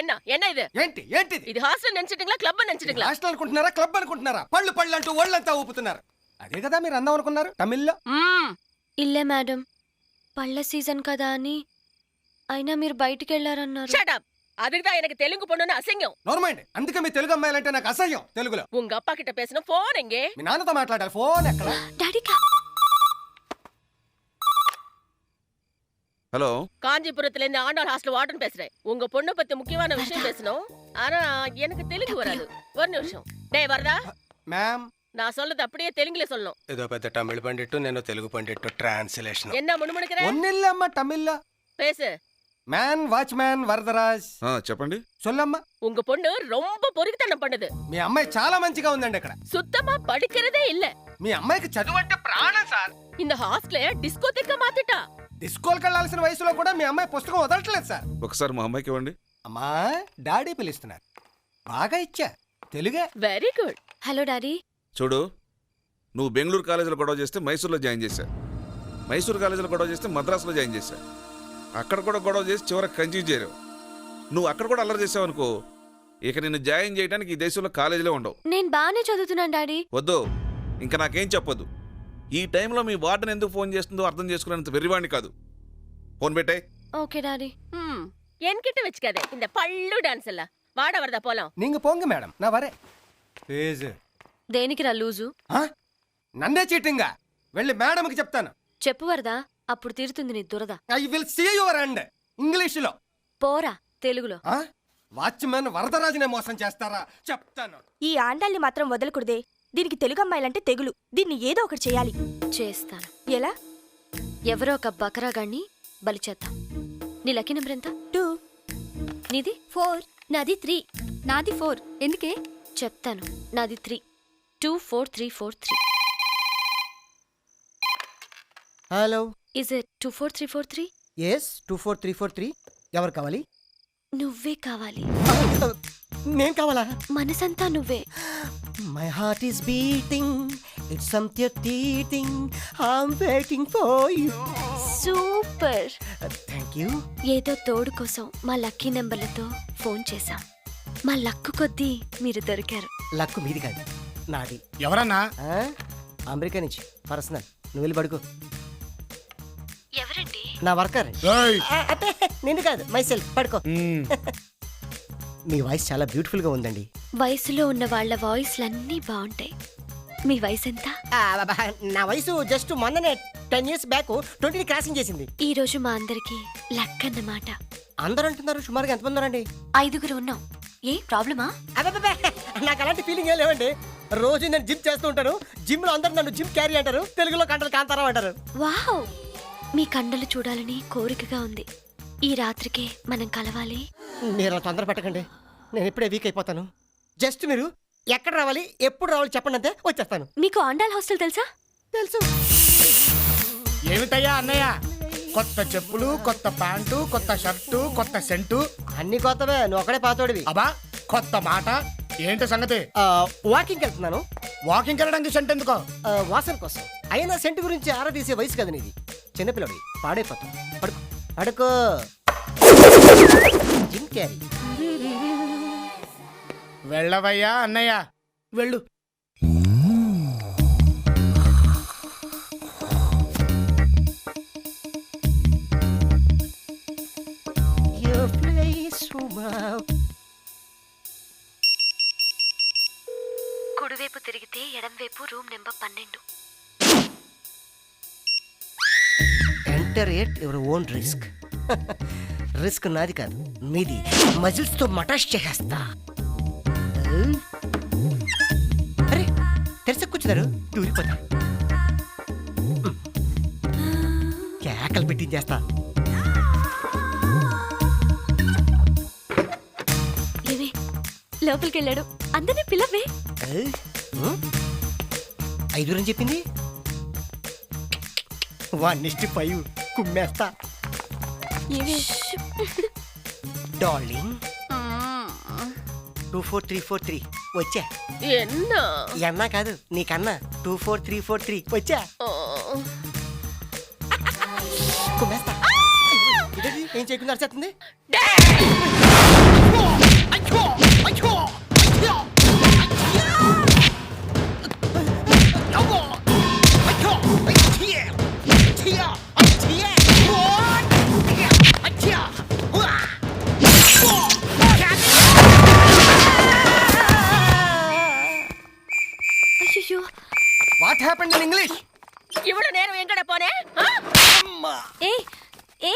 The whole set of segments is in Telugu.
என்ன என்ன இது ఏంటి ఏంటిది ఇది హాస్టల్ నెంచటింగ్లా క్లబ్ నెంచటింగ్లా హాస్టల్ అనుకుంటున్నారా క్లబ్ అనుకుంటున్నారా పళ్ళు పళ్ళు అంటూ ఒళ్ళంతా ఊపుతున్నారు అదే కదా మీరు అందం అనుకున్నారు తమిళ్లో ఇల్లే మేడం పళ్ళ సీజన్ కదా అని అయినా మీరు బయటికి వెళ్ళారన్నారు షట్ அதுக்கு தான் எனக்கு தெலுங்கு பொண்ணுன்னு అసహ్యం నార్మండి అందుకే మీ తెలుగు అమ్మాయిలంటే నాకు అసహ్యం తెలుగులో உங்க அப்பா கிட்ட பேசின ஃபோன் எங்கே? మీ నాన్నతో మాట్లాడాలి ఫోన్ ఎక్కడ డాడీకా ஹலோ காஞ்சிபுரத்துல இருந்து ஆண்டாள் ஹாஸ்டல் வார்டன் பேசுறேன். உங்க பொண்ணு பத்தி முக்கியமான விஷயம் பேசணும். ஆனா எனக்கு தெலுங்கு வராது. ஒரு நிமிஷம். டேய் வரதா மேம் நான் சொல்றது அப்படியே தெலுங்குல சொல்லணும். ఏదో పెద్ద தமிழ் పండిట్టు నేను தெலுங்கு పండిట్టు ట్రాన్స్లేషన్ என்ன முணுமுணுக்கிற? ஒன்னும் இல்லம்மா தமிழ்ல. பேசு. మ్యాన్ వాచ్మ్యాన్ వరదరాజ్ ఆ, చెప్పండి సొల్లమ్మ உங்க பொண்ணு ரொம்ப பொறுக்கித்தனம் பண்ணுது మీ అమ్మాయి చాలా మంచిగా ఉందండి ఇక్కడ சுத்தமா படிக்கிறதே இல்ல మీ అమ్మాయికి చదువు అంటే ప్రాణం సార్ இந்த ஹாஸ்டல டிஸ்கோ திக்க மாத்திட்டா డిస్కోల్కి వెళ్ళాల్సిన వయసులో కూడా మీ అమ్మాయి పుస్తకం వదలట్లేదు సార్ ఒకసారి మా అమ్మాయికి ఇవ్వండి అమ్మా డాడీ పిలుస్తున్నారు బాగా ఇచ్చా తెలుగే వెరీ గుడ్ హలో డాడీ చూడు నువ్వు బెంగళూరు కాలేజీలో గొడవ చేస్తే మైసూర్లో జాయిన్ చేశా మైసూర్ కాలేజీలో గొడవ చేస్తే మద్రాసులో జాయిన్ చేశా అక్కడ కూడా గొడవ చేసి చివరికి కన్ఫ్యూజ్ చేయరు నువ్వు అక్కడ కూడా అల్లరి చేసావు అనుకో ఇక నిన్ను జాయిన్ చేయడానికి ఈ దేశంలో కాలేజీలో ఉండవు నేను బాగానే చదువుతున్నాను డాడీ వద్దు ఇంకా నాకేం చెప్పొద్దు ఈ టైంలో మీ వార్డెన్ ఎందుకు ఫోన్ చేస్తుందో అర్థం చేసుకునేంత వెర్రివాణ్ణి కాదు ఫోన్ పెట్టే ఓకే డాడీ ம் என்கிட்ட வச்சுக்காத இந்த பள்ளு டான்ஸ் எல்லாம் வாட வரதா போலாம் నీంగ పొంగు మేడం నా వరే ప్లీజ్ దేనికి రా లూజు నన్నే చీటింగా వెళ్ళి మేడంకి చెప్తాను చెప్పు వరదా అప్పుడు తీరుతుంది నీ దురద. I will see your and ఇంగ్లీష్లో పోరా తెలుగులో. వాచ్మెన్ వరదరాజునే మోసం చేస్తారా? చెప్తాను. ఈ ఆండాల్ని మాత్రం వదలకూడదే. దీనికి తెలుగు అమ్మాయిలంటే తెగులు. దీన్ని ఏదో ఒకటి చేయాలి. చేస్తాను. ఎలా? ఎవరో ఒక బకరాగాన్ని బలి చేద్దాం. నీ లక్కీ నెంబర్ ఎంత? టూ. నీది? ఫోర్. నాది త్రీ. నాది ఫోర్. ఎందుకే? చెప్తాను. నాది three. Two four three four three. Hello is it two four three four three yes two four three four three ఎవరు కావాలి? నువ్వే కావాలి. నేను కావాలా? మనసంతా నువ్వే. My heart is beating it's something tweeting I'm waiting for you super thank you ఏదో తోడు కోసం మా లక్కీ నెంబర్లతో ఫోన్ చేశాం. మా లక్కు కొద్దీ మీరు దొరికారు. లక్కు మీది కాదు నాది. ఎవరన్నా? ఆ? అమెరికా నుంచి పర్సనల్. నువ్వు వెళ్ళి పడుకో. ఎవరండి? నా వర్కర్. ఏయ్! అంటే నిన్ను కాదు మై సెల్ఫ్. పడుకో. మీ వాయిస్ చాలా బ్యూటిఫుల్గా ఉందండి. వయసులో ఉన్న వాళ్ళ వాయిస్లన్నీ బాగుంటాయి. మీ వయసు ఎంత నా వయసు జస్ట్ మొన్ననే ten years back twenty crossing చేసింది. ఈ రోజు మా అందరికి లక్ అన్నమాట అందరూ అంటున్నారు సుమారుగా ఎంతమంది ఉన్నారండి? ఐదుగురు ఉన్నాం. ఏ ప్రాబ్లమా? నాకు అలాంటి ఫీలింగ్ ఏం లేవండి. రోజు నేను జిమ్ చేస్తూ ఉంటాను. జిమ్లో అందరూ నన్ను జిమ్ క్యారీ అంటారు. తెలుగులో కంటలు కాంతారావు అంటారు. వావ్! మీ కండలు చూడాలని కోరికగా ఉంది. ఈ రాత్రికే మనం కలవాలి. మీరు అలా తొందర పెట్టకండి. నేను ఇప్పుడే వీక్ అయిపోతాను. జస్ట్ మీరు ఎక్కడ రావాలి ఎప్పుడు రావాలి చెప్పండి అంతే వచ్చేస్తాను. మీకు ఆండాల్ హాస్టల్ తెలుసా? తెలుసు. ఏమిటయ్యా అన్నయ్య? కొత్త చెప్పులు కొత్త ప్యాంటు కొత్త షర్టు కొత్త సెంటు. అన్ని కొత్తవే నువ్వు ఒకడే పాతోడివి. అబా కొత్త మాట. ఏంటి సంగతి? వాకింగ్ వెళ్తున్నాను వాకింగ్ వెళ్ళడానికి సెంట్ ఎందుకో? ఆ, వాసన కోసం. అయినా సెంటు గురించి ఆరా తీసే వయసు కదా నీది. చిన్నపిల్లడి పాడైపోతాం పడుకో. పడుకో. జిమ్ క్యారీ వెళ్ళవయ్యా అన్నయ్య. వెళ్ళు. కుడివైపు తిరిగితే ఎడంవైపు రూమ్ నెంబర్ పన్నెండు. Enter at your own risk? Risk నాది కాదు మీది. మజిల్స్తో మటాష్ చేసేస్తా. అరే తెరిసి కూర్చున్నారు. దూరిపోతా. కేకలు పెట్టించేస్తా లోపలికి వెళ్ళాడు అందరినీ పిల్లవే? ఐదుగురని చెప్పింది? One is five. కుమ్మేస్తా. Darling two four three four three వచ్చా. ఎన్నా? ఎన్నా కాదు నీకన్నా. Two four three four three వచ్చా. కుమ్మేస్తా? ఏం చేయకుండా అరిచేస్తుంది? అయ్యో వాట్ హ్యాపెండ్ ఇన్ ఇంగ్లీష్ ఇవిడ నేను ఎంకడ పోనే? ఏ ఏ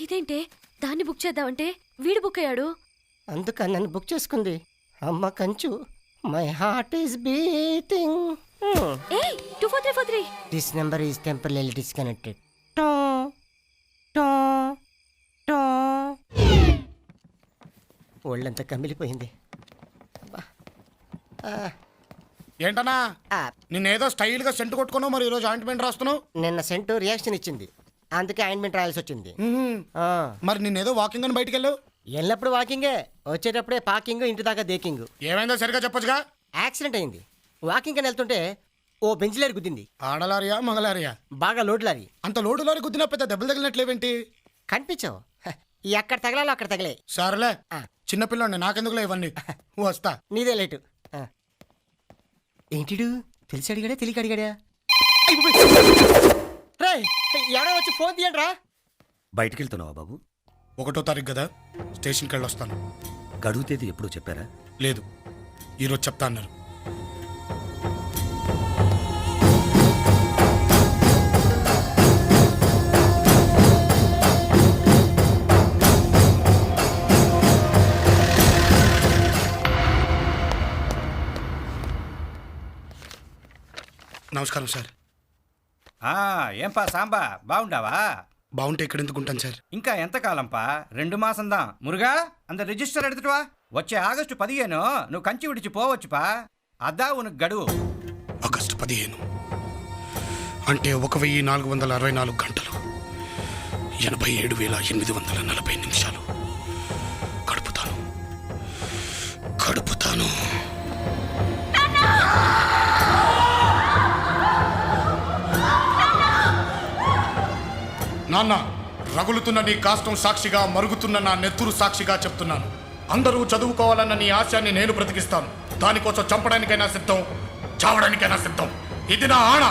ఇదేంటే? దాన్ని బుక్ చేద్దామంటే వీడు బుక్ అయ్యాడు. అందుకని నన్ను బుక్ చేసుకుంది. అమ్మ కంచు my heart is beating a two four three four three this number is temporary disconnected ఒళ్ళంతా కమిలిపోయింది. అబ్బా. ఆ, ఏంటన్నా? నిన్నేదో స్టైల్గా సెంటు కొట్టుకున్నావు మరి ఈరోజు ఆయింట్మెంట్ రాస్తున్నావు? నిన్న సెంటు రియాక్షన్ ఇచ్చింది. అందుకే ఆయింట్మెంట్ రాయాల్సి వచ్చింది. ఆ, మరి నిన్నేదో వాకింగ్ అని బయటికి వెళ్ళావు వెళ్ళినప్పుడు వాకింగే వచ్చేటప్పుడే పాకింగ్ ఇంటి దాకా దేకింగ్ ఏమైందో సరిగా చెప్పొచ్చుగా? యాక్సిడెంట్ అయింది. వాకింగ్ అని వెళ్తుంటే ఓ బెంచ్లేరు గుద్దింది. ఆడలారియా మగలారియా? బాగా లోడ్ లారీ. అంత లోటు లోరి గుద్దిన పెద్ద దెబ్బలు తగిలినట్లేవేంటి? కనిపించావు. హ, ఎక్కడ తగలాలో అక్కడ తగలే. సరేలే. ఆ. చిన్నపిల్లండి నాకెందుకులే ఇవన్నీ? వస్తా. నీదే లేటు. ఏంటిడు? తెలిసి అడిగాడా తెలియక అడిగాడా రే ఎవడో వచ్చి ఫోన్ తీయండి రా బయటికి వెళ్తున్నావా బాబు? ఒకటో తారీఖు కదా స్టేషన్కి వెళ్ళి వస్తాను గడువు తేదీ ఎప్పుడు చెప్పారా? లేదు ఈరోజు చెప్తా అన్నారు. నమస్కారం సార్. ఆ ఏంపా సాంబా బాగుండావా? బాగుంటే ఇక్కడ ఎందుకు ఉంటాను సార్? ఇంకా ఎంతకాలంపా రెండు మాసం దా మురుగా అంత రిజిస్టర్ ఎడుతువా వచ్చే ఆగస్టు పదిహేను నువ్వు కంచి విడిచి పోవచ్చుపా? అద్దా ఉనకు గడువు. ఆగస్టు పదిహేను. అంటే ఒక వెయ్యి నాలుగు వందల అరవై నాలుగు గంటలు. ఎనభై ఏడు వేల ఎనిమిది వందల నలభై నిమిషాలు. గడుపుతాను. గడుపుతాను. నాన్న రగులుతున్న నీ కాష్టం సాక్షిగా మరుగుతున్న నా నెత్తురు సాక్షిగా చెప్తున్నాను. అందరూ చదువుకోవాలన్న నీ ఆశయాన్ని నేను బ్రతికిస్తాను. దానికోసం చంపడానికైనా సిద్ధం చావడానికైనా సిద్ధం. ఇది నా ఆణ.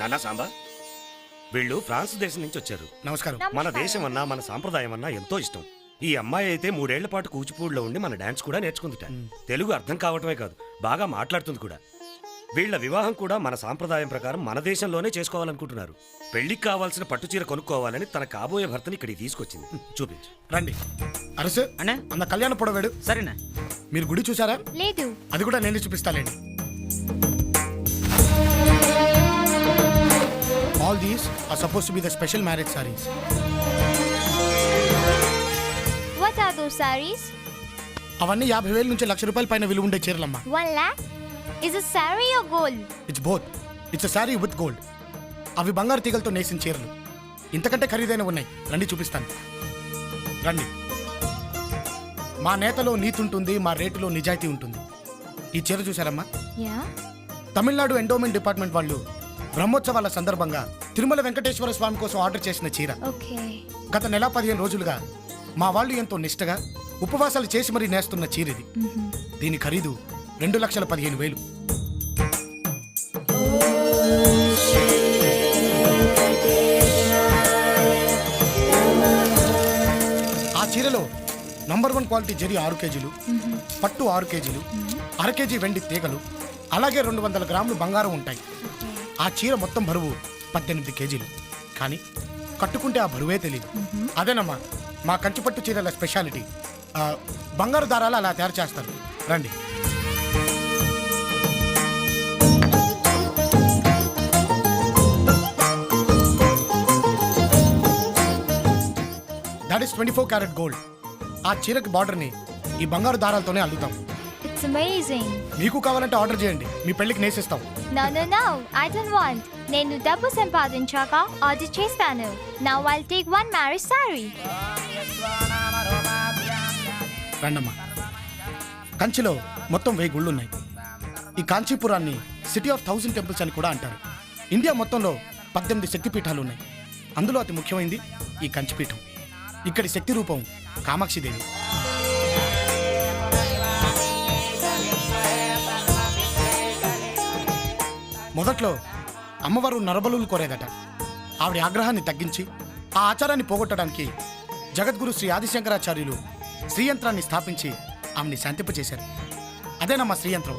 నానా సాంబా వీళ్ళు ఫ్రాన్స్ దేశం నుంచి వచ్చారు. నమస్కారం. మన దేశం అన్నా మన సాంప్రదాయం అన్నా ఎంతో ఇష్టం. ఈ అమ్మాయి అయితే మూడేళ్ళ పాటు కూచిపూడిలో ఉండి మన డాన్స్ కూడా నేర్చుకుందిట. తెలుగు అర్థం కావటమే కాదు బాగా మాట్లాడుతుంది కూడా. వీళ్ళ వివాహం కూడా మన సాంప్రదాయం ప్రకారం మన దేశంలోనే చేసుకోవాలనుకుంటున్నారు. పెళ్ళికి కావాల్సిన పట్టుచీర కొనుక్కోవాలని తన కాబోయే భర్తని ఇక్కడికి తీసుకొచ్చింది. చూపించు. రండి. అరసు అన్నా? అన్న కళ్యాణ పొడవాడు సరేనా? మీరు గుడి చూసారా లేదు. అది కూడా నేనే చూపిస్తాలేండి. All these are suppose to be the special marriage saris Those saris? అవన్నీ యాభై వేల నుంచి లక్ష రూపాయల పైన విలువ ఉండే చీరలమ్మా One lakh? Is it saree or gold? It's both it's sari with gold అవి బంగారు తీగలతో నేసిన చీరలు ఇంతకంటే ఖరీదైన ఉన్నాయి రండి చూపిస్తాను రండి మా నేతలో నీతి ఉంటుంది మా రేటులో నిజాయితీ ఉంటుంది ఈ చీర చూసారమ్మా Yeah. తమిళనాడు ఎండోమెంట్ డిపార్ట్మెంట్ వాళ్ళు బ్రహ్మోత్సవాల సందర్భంగా తిరుమల వెంకటేశ్వర స్వామి కోసం ఆర్డర్ చేసిన చీర. గత నెల పదిహేను రోజులుగా మా వాళ్ళు ఎంతో నిష్టగా ఉపవాసాలు చేసి మరీ నేస్తున్న చీరది. దీని ఖరీదు రెండు లక్షల పదిహేను వేలు. ఆ చీరలో నంబర్ వన్ క్వాలిటీ జరి ఆరు కేజీలు పట్టు ఆరు కేజీలు అర కేజీ వెండి తీగలు అలాగే రెండు వందల గ్రాములు బంగారం ఉంటాయి. ఆ చీర మొత్తం బరువు పద్దెనిమిది కేజీలు. కానీ కట్టుకుంటే ఆ బరువే తెలియదు అదేనమ్మా? మా కంచిపట్టు చీరల స్పెషాలిటీ ఆ, బంగారు దారాలు అలా తయారు చేస్తారు. రండి. That is twenty four carat gold ఆ చీరకి బార్డర్ని ఈ బంగారు దారాలతోనే అల్లుతాం. It's amazing. మీకు కావాలంటే ఆర్డర్ చేయండి. మీ పెళ్ళికి నేసిస్తాం. No, no, no. I don't want. నేను డబ్బు సంపాదించాక ఆర్డర్ చేస్తాను. నా I'll take one marriage sari రండమ్మా. కంచిలో మొత్తం వెయ్యి గుళ్ళు ఉన్నాయి ఈ కాంచీపురాన్ని సిటీ ఆఫ్ థౌజండ్ టెంపుల్స్ అని కూడా అంటారు. ఇండియా మొత్తంలో పద్దెనిమిది శక్తిపీఠాలు ఉన్నాయి అందులో అతి ముఖ్యమైనది ఈ కంచిపీఠం. ఇక్కడి శక్తి రూపం కామాక్షిదేవి. మొదట్లో అమ్మవారు నరబలు కోరేదట. ఆవిడ ఆగ్రహాన్ని తగ్గించి ఆ ఆచారాన్ని పోగొట్టడానికి జగద్గురు శ్రీ ఆదిశంకరాచార్యులు శ్రీయంత్రాన్ని స్థాపించి ఆమెని శాంతింపచేశారు అదేనమ్మా శ్రీయంత్రం.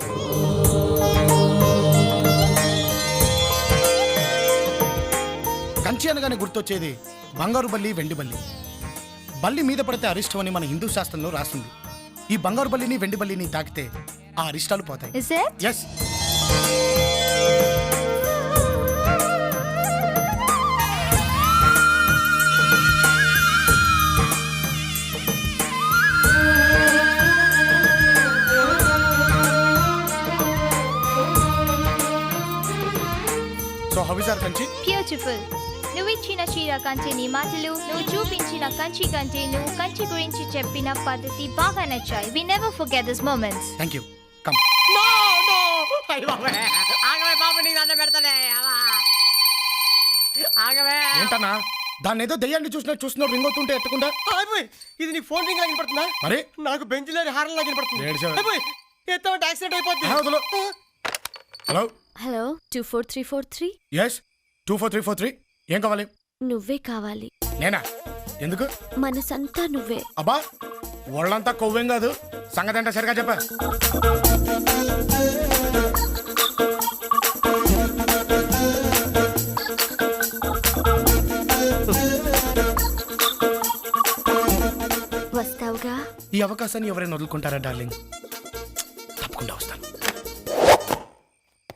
కంచి అనగానే గుర్తొచ్చేది బంగారు బల్లి వెండి బల్లి. బల్లి మీద పడితే అరిష్టం అని మన హిందూ శాస్త్రంలో రాస్తుంది ఈ బంగారు బల్లిని వెండి బల్లిని తాకితే ఆ అరిష్టాలు పోతాయి. ఎస్ కంచి బ్యూటిఫుల్ నువ్వు ఇచ్చిన చీర కంటే నీ మాటలు నువ్వు చూపించిన కంచి కంటే నువ్వు కంచి గురించి చెప్పిన పద్ధతి బాగా నచ్చాయి. We never forget this moments thank you come ఏంటన్నా? దాన్ని ఏదో దయ్యాన్ని చూసినట్టు చూస్తున్నావు రింగ్ అవుతుంటే ఎట్టకుండా అయిపోయి ఇది నీ ఫోన్ రింగ్ లాగిన పడుతుందా మరి? నాకు బెంచ్లోని హారం లాగిన పడుతుంది. అయిపోయి ఎత్తామంటే యాక్సిడెంట్ అయిపోద్ది. వదలు. Hello. Hello two four three four three yes two four three four three. ఏం కావాలి? నువ్వే కావాలి. నేనా? ఎందుకు? మనసంతా నువ్వే. అబ్బా ఒళ్ళంతా కొవ్వేం కాదు. సంగతి అంటే సరిగా చెప్ప. వస్తావుగా? ఈ అవకాశాన్ని ఎవరైనా వదులుకుంటారా డార్లింగ్? తప్పకుండా వస్తాను.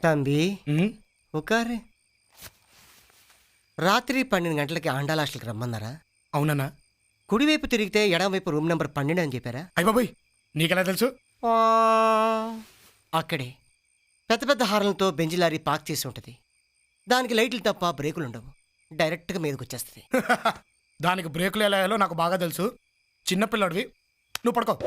తంబి ఉమ్, ఒకారే రాత్రి పన్నెండు గంటలకి ఆండాల హాస్టల్కి రమ్మన్నారా? అవునన్నా. కుడివైపు తిరిగితే ఎడమవైపు రూమ్ నెంబర్ పన్నెండు అని చెప్పారా? అయ్య బాబోయ్ నీకెలా తెలుసు? అక్కడే. పెద్ద పెద్ద హార్లతో బెంజ్ లారీ పార్క్ చేసి ఉంటుంది. దానికి లైట్లు తప్ప బ్రేకులు ఉండవు. డైరెక్ట్గా మీదకి వచ్చేస్తుంది. దానికి బ్రేకులు ఎలా వేయాలో నాకు బాగా తెలుసు. చిన్నపిల్లడివి నువ్వు పడుకో.